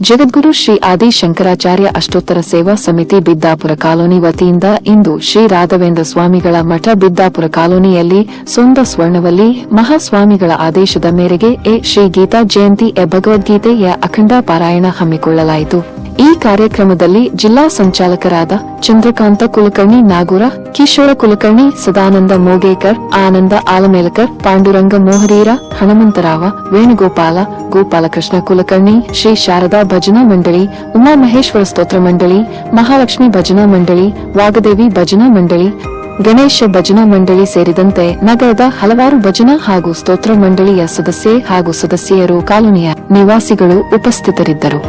ಜಗದ್ಗುರು ಶ್ರೀ ಆದಿ ಶಂಕರಾಚಾರ್ಯ ಅಷ್ಟೋತ್ತರ ಸೇವಾ ಸಮಿತಿ ಬಿದ್ದಾಪುರ ಕಾಲೋನಿ ವತಿಯಿಂದ ಇಂದು ಶ್ರೀ ರಾಘವೇಂದ್ರ ಸ್ವಾಮಿಗಳ ಮಠ ಬಿದ್ದಾಪುರ ಕಾಲೋನಿಯಲ್ಲಿ ಸೊಂದ ಸ್ವರ್ಣವಲ್ಲಿ ಮಹಾಸ್ವಾಮಿಗಳ ಆದೇಶದ ಮೇರೆಗೆ ಎ ಶ್ರೀ ಗೀತಾ ಜಯಂತಿ ಎ ಭಗವದ್ಗೀತೆಯ ಅಖಂಡ ಪಾರಾಯಣ ಹಮ್ಮಿಕೊಳ್ಳಲಾಯಿತು. ಈ ಕಾರ್ಯಕ್ರಮದಲ್ಲಿ ಜಿಲ್ಲಾ ಸಂಚಾಲಕರಾದ ಚಂದ್ರಕಾಂತ ಕುಲಕರ್ಣಿ ನಾಗೂರ, ಕಿಶೋರ ಕುಲಕರ್ಣಿ ಸದಾನಂದ ಮೋಗೇಕರ್, ಆನಂದ ಆಲಮೇಲಕರ್, ಪಾಂಡುರಂಗ ಮೋಹರೀರ, ಹನುಮಂತರಾವ, ವೇಣುಗೋಪಾಲ, ಗೋಪಾಲಕೃಷ್ಣ ಕುಲಕರ್ಣಿ, ಶ್ರೀ ಶಾರದಾ ಭಜನಾ ಮಂಡಳಿ, ಉಮಾ ಮಹೇಶ್ವರ ಸ್ತೋತ್ರ ಮಂಡಳಿ, ಮಹಾಲಕ್ಷ್ಮಿ ಭಜನಾ ಮಂಡಳಿ, ವಾಗದೇವಿ ಭಜನಾ ಮಂಡಳಿ, ಗಣೇಶ ಭಜನಾ ಮಂಡಳಿ ಸೇರಿದಂತೆ ನಗರದ ಹಲವಾರು ಭಜನಾ ಹಾಗೂ ಸ್ತೋತ್ರ ಮಂಡಳಿಯ ಸದಸ್ಯೆ ಹಾಗೂ ಸದಸ್ಯೆಯರು ಕಾಲೋನಿಯ ನಿವಾಸಿಗಳು ಉಪಸ್ಥಿತರಿದ್ದರು.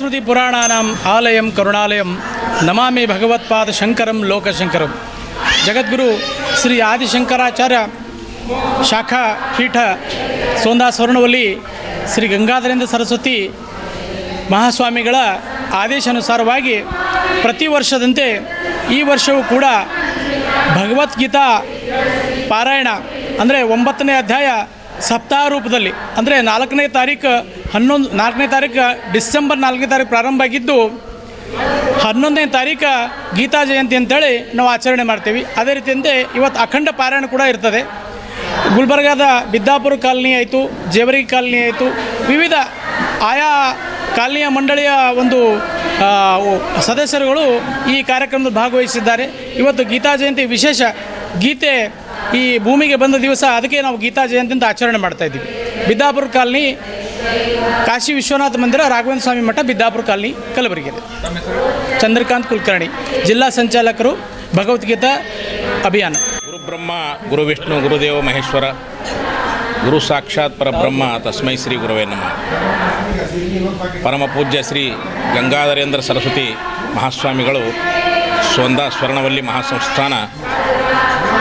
ಶ್ರುತಿಸ್ಮೃತಿಪುರಾಣಾನಾಂ ಆಲಯಂ ಕರುಣಾಲಯಂ ನಮಾಮಿ ಭಗವತ್ಪಾದ ಶಂಕರಂ ಲೋಕಶಂಕರಂ. ಜಗದ್ಗುರು ಶ್ರೀ ಆದಿಶಂಕರಾಚಾರ್ಯ ಶಾಖಾ ಪೀಠ ಸೋಂದಾ ಸ್ವರ್ಣವಲ್ಲಿ ಶ್ರೀ ಗಂಗಾಧರೇಂದ್ರ ಸರಸ್ವತಿ ಮಹಾಸ್ವಾಮಿಗಳ ಆದೇಶಾನುಸಾರವಾಗಿ ಪ್ರತಿ ವರ್ಷದಂತೆ ಈ ವರ್ಷವೂ ಕೂಡ ಭಗವದ್ಗೀತಾ ಪಾರಾಯಣ, ಅಂದರೆ ಒಂಬತ್ತನೇ ಅಧ್ಯಾಯ ಸಪ್ತಾಹ ರೂಪದಲ್ಲಿ ಅಂದರೆ ನಾಲ್ಕನೇ ತಾರೀಕು ಹನ್ನೊಂದು, ನಾಲ್ಕನೇ ತಾರೀಕು ಡಿಸೆಂಬರ್ ನಾಲ್ಕನೇ ತಾರೀಕು ಪ್ರಾರಂಭ ಆಗಿದ್ದು, ಹನ್ನೊಂದನೇ ತಾರೀಕು ಗೀತಾ ಜಯಂತಿ ಅಂತೇಳಿ ನಾವು ಆಚರಣೆ ಮಾಡ್ತೀವಿ. ಅದೇ ರೀತಿಯಂತೆ ಇವತ್ತು ಅಖಂಡ ಪಾರಾಯಣ ಕೂಡ ಇರ್ತದೆ. ಗುಲ್ಬರ್ಗಾದ ಬಿದ್ದಾಪುರ ಕಾಲನಿ ಆಯಿತು, ಜೇವರಿ ಕಾಲನಿ ಆಯಿತು, ವಿವಿಧ ಆಯಾ ಕಾಲನಿಯ ಮಂಡಳಿಯ ಒಂದು ಸದಸ್ಯರುಗಳು ಈ ಕಾರ್ಯಕ್ರಮದಲ್ಲಿ ಭಾಗವಹಿಸಿದ್ದಾರೆ. ಇವತ್ತು ಗೀತಾ ಜಯಂತಿ ವಿಶೇಷ ಗೀತೆ ಈ ಭೂಮಿಗೆ ಬಂದ ದಿವಸ ಅದಕ್ಕೆ ನಾವು ಗೀತಾ ಜಯಂತಿ ಅಂತ ಆಚರಣೆ ಮಾಡ್ತಾ ಇದ್ದೀವಿ. ಬಿದ್ದಾಪುರ ಕಾಲನಿ ಕಾಶಿ ವಿಶ್ವನಾಥ ಮಂದಿರ ರಾಘವೇಂದ್ರ ಸ್ವಾಮಿ ಮಠ ಬಿದ್ದಾಪುರ ಕಾಲನಿ ಕಲಬುರಗಿ. ಚಂದ್ರಕಾಂತ್ ಕುಲಕರ್ಣಿ, ಜಿಲ್ಲಾ ಸಂಚಾಲಕರು ಭಗವದ್ಗೀತಾ ಅಭಿಯಾನ. ಗುರುಬ್ರಹ್ಮ, ಗುರು ವಿಷ್ಣು, ಗುರುದೇವ ಮಹೇಶ್ವರ, ಗುರು ಸಾಕ್ಷಾತ್ ಪರಬ್ರಹ್ಮ ತಸ್ಮೈ ಶ್ರೀ ಗುರುವೇ ನಮಃ. ಪರಮ ಪೂಜ್ಯ ಶ್ರೀ ಗಂಗಾಧರೇಂದ್ರ ಸರಸ್ವತಿ ಮಹಾಸ್ವಾಮಿಗಳು, ಸ್ವಂದ ಸ್ವರ್ಣವಲ್ಲಿ ಮಹಾಸಂಸ್ಥಾನ,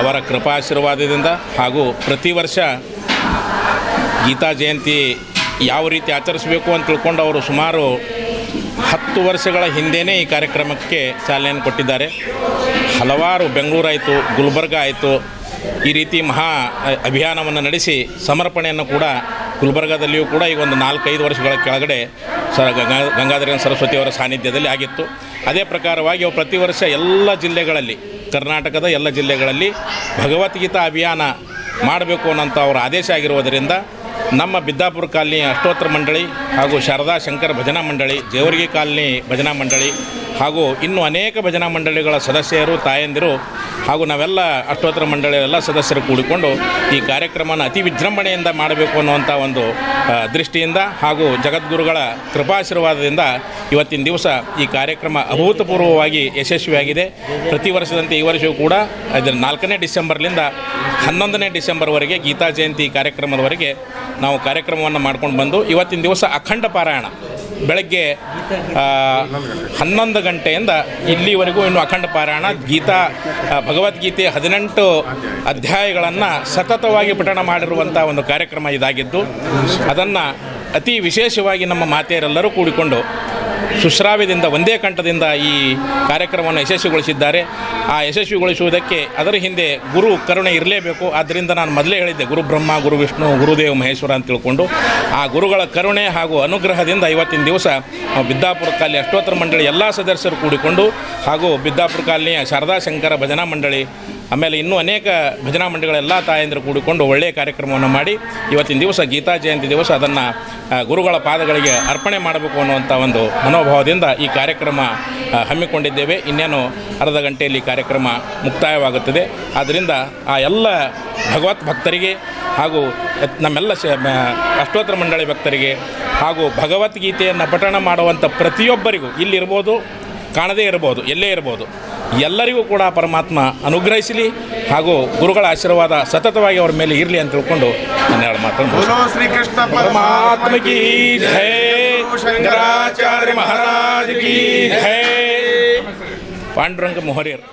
ಅವರ ಕೃಪಾಶೀರ್ವಾದದಿಂದ ಹಾಗೂ ಪ್ರತಿ ವರ್ಷ ಗೀತಾ ಜಯಂತಿ ಯಾವ ರೀತಿ ಆಚರಿಸಬೇಕು ಅಂತ ತಿಳ್ಕೊಂಡು ಅವರು ಸುಮಾರು ಹತ್ತು ವರ್ಷಗಳ ಹಿಂದೆಯೇ ಈ ಕಾರ್ಯಕ್ರಮಕ್ಕೆ ಚಾಲನೆಯನ್ನು ಕೊಟ್ಟಿದ್ದಾರೆ. ಹಲವಾರು ಬೆಂಗಳೂರಾಯಿತು ಗುಲ್ಬರ್ಗ ಆಯಿತು, ಈ ರೀತಿ ಮಹಾ ಅಭಿಯಾನವನ್ನು ನಡೆಸಿ ಸಮರ್ಪಣೆಯನ್ನು ಕೂಡ ಗುಲ್ಬರ್ಗಾದಲ್ಲಿಯೂ ಕೂಡ ಈಗ ಒಂದು ನಾಲ್ಕೈದು ವರ್ಷಗಳ ಕೆಳಗಡೆ ಸರ್ ಗಂಗಾ ಗಂಗಾಧರ ಸರಸ್ವತಿಯವರ ಸಾನ್ನಿಧ್ಯದಲ್ಲಿ ಆಗಿತ್ತು. ಅದೇ ಪ್ರಕಾರವಾಗಿ ಅವು ಪ್ರತಿ ವರ್ಷ ಎಲ್ಲ ಜಿಲ್ಲೆಗಳಲ್ಲಿ, ಕರ್ನಾಟಕದ ಎಲ್ಲ ಜಿಲ್ಲೆಗಳಲ್ಲಿ ಭಗವದ್ಗೀತಾ ಅಭಿಯಾನ ಮಾಡಬೇಕು ಅನ್ನೋಂಥ ಅವರ ಆದೇಶ ಆಗಿರುವುದರಿಂದ ನಮ್ಮ ಬಿದ್ದಾಪುರ ಕಾಲನಿ ಅಷ್ಟೋತ್ತರ ಮಂಡಳಿ ಹಾಗೂ ಶಾರದಾ ಶಂಕರ್ ಭಜನಾ ಮಂಡಳಿ, ಜೇವರ್ಗಿ ಕಾಲನಿ ಭಜನಾ ಮಂಡಳಿ ಹಾಗೂ ಇನ್ನೂ ಅನೇಕ ಭಜನಾ ಮಂಡಳಿಗಳ ಸದಸ್ಯರು, ತಾಯಂದಿರು ಹಾಗೂ ನಾವೆಲ್ಲ ಅಷ್ಟೋತ್ತರ ಮಂಡಳಿಯ ಎಲ್ಲ ಸದಸ್ಯರು ಕೂಡಿಕೊಂಡು ಈ ಕಾರ್ಯಕ್ರಮನ ಅತಿ ವಿಜೃಂಭಣೆಯಿಂದ ಮಾಡಬೇಕು ಅನ್ನುವಂಥ ಒಂದು ದೃಷ್ಟಿಯಿಂದ ಹಾಗೂ ಜಗದ್ಗುರುಗಳ ಕೃಪಾಶೀರ್ವಾದದಿಂದ ಇವತ್ತಿನ ದಿವಸ ಈ ಕಾರ್ಯಕ್ರಮ ಅಭೂತಪೂರ್ವವಾಗಿ ಯಶಸ್ವಿಯಾಗಿದೆ. ಪ್ರತಿ ವರ್ಷದಂತೆ ಈ ವರ್ಷವೂ ಕೂಡ ಅದರ ನಾಲ್ಕನೇ ಡಿಸೆಂಬರ್ಲಿಂದ ಹನ್ನೊಂದನೇ ಡಿಸೆಂಬರ್ವರೆಗೆ ಗೀತಾ ಜಯಂತಿ ಕಾರ್ಯಕ್ರಮದವರೆಗೆ ನಾವು ಕಾರ್ಯಕ್ರಮವನ್ನು ಮಾಡ್ಕೊಂಡು ಬಂದು ಇವತ್ತಿನ ದಿವಸ ಅಖಂಡ ಪಾರಾಯಣ. ಬೆಳಗ್ಗೆ ಹನ್ನೊಂದು ಗಂಟೆಯಿಂದ ಇಲ್ಲಿವರೆಗೂ ಇನ್ನು ಅಖಂಡ ಪಾರಾಯಣ, ಗೀತಾ ಭಗವದ್ಗೀತೆ ಹದಿನೆಂಟು ಅಧ್ಯಾಯಗಳನ್ನು ಸತತವಾಗಿ ಪಠಣ ಮಾಡಿರುವಂಥ ಒಂದು ಕಾರ್ಯಕ್ರಮ ಇದಾಗಿದ್ದು, ಅದನ್ನು ಅತಿ ವಿಶೇಷವಾಗಿ ನಮ್ಮ ಮಾತೆಯರೆಲ್ಲರೂ ಕೂಡಿಕೊಂಡು ಸುಶ್ರಾವ್ಯದಿಂದ ಒಂದೇ ಕಂಠದಿಂದ ಈ ಕಾರ್ಯಕ್ರಮವನ್ನು ಯಶಸ್ವಿಗೊಳಿಸಿದ್ದಾರೆ. ಆ ಯಶಸ್ವಿಗೊಳಿಸುವುದಕ್ಕೆ ಅದರ ಹಿಂದೆ ಗುರು ಕರುಣೆ ಇರಲೇಬೇಕು. ಆದ್ದರಿಂದ ನಾನು ಮೊದಲೇ ಹೇಳಿದ್ದೆ, ಗುರು ಬ್ರಹ್ಮ, ಗುರು ವಿಷ್ಣು ಗುರುದೇವ ಮಹೇಶ್ವರ ಅಂತ ತಿಳ್ಕೊಂಡು ಆ ಗುರುಗಳ ಕರುಣೆ ಹಾಗೂ ಅನುಗ್ರಹದಿಂದ ಇವತ್ತಿನ ದಿವಸ ಬಿದ್ದಾಪುರ ಕಾಲನಿ ಅಷ್ಟೋತ್ತರ ಮಂಡಳಿ ಎಲ್ಲ ಸದಸ್ಯರು ಕೂಡಿಕೊಂಡು ಹಾಗೂ ಬಿದ್ದಾಪುರ ಕಾಲನಿಯ ಶಾರದಾ ಶಂಕರ ಭಜನಾ ಮಂಡಳಿ ಆಮೇಲೆ ಇನ್ನೂ ಅನೇಕ ಭಜನಾ ಮಂಡಳಿಗಳೆಲ್ಲ ತಾಯಂದಿರು ಕೂಡಿಕೊಂಡು ಒಳ್ಳೆಯ ಕಾರ್ಯಕ್ರಮವನ್ನು ಮಾಡಿ ಇವತ್ತಿನ ದಿವಸ ಗೀತಾ ಜಯಂತಿ ದಿವಸ ಅದನ್ನು ಗುರುಗಳ ಪಾದಗಳಿಗೆ ಅರ್ಪಣೆ ಮಾಡಬೇಕು ಅನ್ನುವಂಥ ಒಂದು ಮನೋಭಾವದಿಂದ ಈ ಕಾರ್ಯಕ್ರಮ ಹಮ್ಮಿಕೊಂಡಿದ್ದೇವೆ. ಇನ್ನೇನು ಅರ್ಧ ಗಂಟೆಯಲ್ಲಿ ಕಾರ್ಯಕ್ರಮ ಮುಕ್ತಾಯವಾಗುತ್ತದೆ. ಆದ್ದರಿಂದ ಆ ಎಲ್ಲ ಭಗವತ್ ಭಕ್ತರಿಗೆ ಹಾಗೂ ನಮ್ಮೆಲ್ಲ ಶ ಅಷ್ಟೋತ್ತರ ಮಂಡಳಿ ಭಕ್ತರಿಗೆ ಹಾಗೂ ಭಗವದ್ಗೀತೆಯನ್ನು ಪಠಣ ಮಾಡುವಂಥ ಪ್ರತಿಯೊಬ್ಬರಿಗೂ, ಇಲ್ಲಿರ್ಬೋದು ಕಾಣದೇ ಇರಬಹುದು ಎಲ್ಲೇ ಇರಬಹುದು. ಎಲ್ಲರಿಗೂ ಕೂಡ ಪರಮಾತ್ಮ ಅನುಗ್ರಹಿಸಲಿ ಹಾಗೂ ಗುರುಗಳ ಆಶೀರ್ವಾದ ಸತತವಾಗಿ ಅವರ ಮೇಲೆ ಇರಲಿ ಅಂತ ತಿಳ್ಕೊಂಡು ನನ್ನ ಮಾತು ಮಾತಾಡ್ತೀನಿ ಮಹಾರಾಜ್ ಪಾಂಡುರಂಗ ಮೊಹರಿಯರು.